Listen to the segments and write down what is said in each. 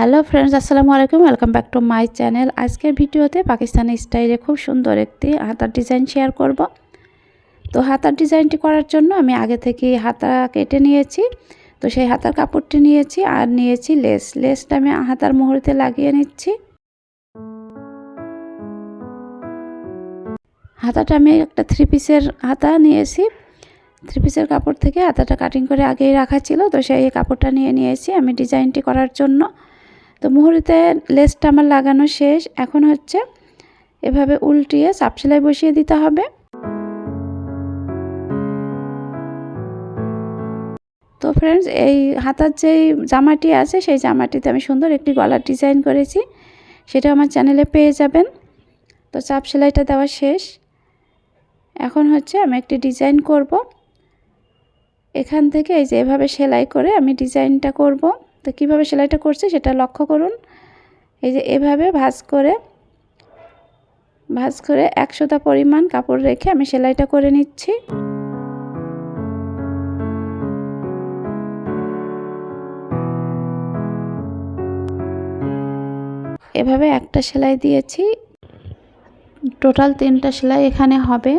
Hello friends আসসালামু আলাইকুম। Welcome back to my channel আজকের ভিডিওতে পাকিস্তানি স্টাইলে খুব সুন্দর একটি হাতার ডিজাইন শেয়ার করব। তো হাতার ডিজাইনটি করার জন্য আমি আগে থেকে হাতা কেটে নিয়েছি। তো সেই হাতার কাপড়টি নিয়েছি আর নিয়েছি লেস লেসটা আমি হাতার মুহুরিতে লাগিয়ে নিচ্ছি। হাতাটা আমি একটা থ্রি পিসের হাতা নিয়েছি। থ্রি পিসের কাপড় থেকে হাতাটা কাটিং করে আগেই রাখা ছিল। তো সেই কাপড়টা নিয়ে নিয়েছি আমি ডিজাইনটি করার জন্য। তো মুহুরিতে লেসটা আমার লাগানো শেষ। এখন হচ্ছে এভাবে উল্টিয়ে সাপ সেলাই বসিয়ে দিতে হবে। তো ফ্রেন্ডস এই হাতার যেই জামাটি আছে, সেই জামাটিতে আমি সুন্দর একটি গলার ডিজাইন করেছি। সেটা আমার চ্যানেলে পেয়ে যাবেন। তো চাপ সেলাইটা দেওয়া শেষ। এখন হচ্ছে আমি একটি ডিজাইন করব। এখান থেকে এই যে এভাবে সেলাই করে আমি ডিজাইনটা করব। তো কীভাবে সেলাইটা করছি সেটা লক্ষ্য করুন। এই যে এভাবে ভাজ করে ভাজ করে একশোটা পরিমাণ কাপড় রেখে আমি সেলাইটা করে নিচ্ছি। এভাবে একটা সেলাই দিয়েছি। টোটাল তিনটা সেলাই এখানে হবে।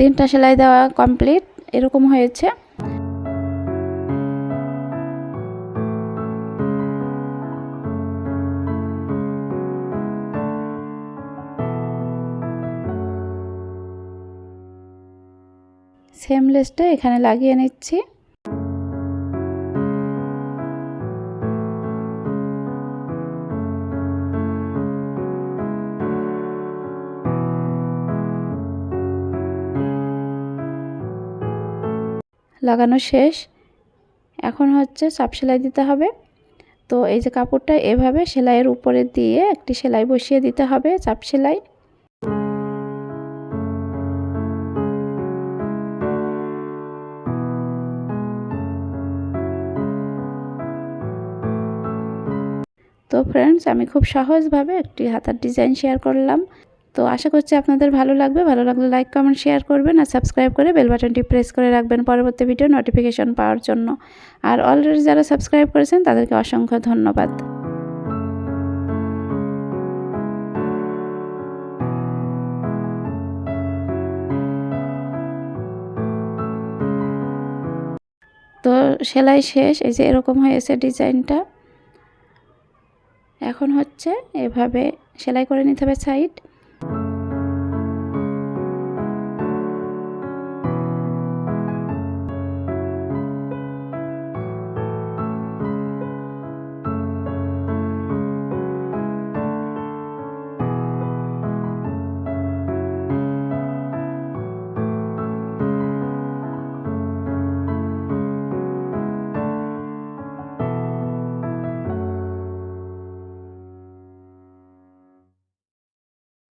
তিনটা সেলাই দেওয়া কমপ্লিট এরকম হয়েছে। সেম লেসটা এখানে লাগিয়ে নিচ্ছি। লাগানো শেষ। এখন হচ্ছে চাপ সেলাই দিতে হবে। তো এই যে কাপড়টা এভাবে সেলাইয়ের উপরে দিয়ে একটি সেলাই বসিয়ে দিতে হবে চাপ সেলাই। তো ফ্রেন্ডস আমি খুব সহজভাবে একটি হাতার ডিজাইন শেয়ার করলাম। তো আশা করছি আপনাদের ভালো লাগবে। ভালো লাগলে লাইক কমেন্ট শেয়ার করবেন আর সাবস্ক্রাইব করে বেল বাটনটি প্রেস করে রাখবেন পরবর্তী ভিডিও নোটিফিকেশন পাওয়ার জন্য। আর অলরেডি যারা সাবস্ক্রাইব করেছেন, তাদেরকে অসংখ্য ধন্যবাদ। তো সেলাই শেষ, এই যে এরকম হয়েছে ডিজাইনটা। এখন হচ্ছে এভাবে সেলাই করে নিতে হবে সাইড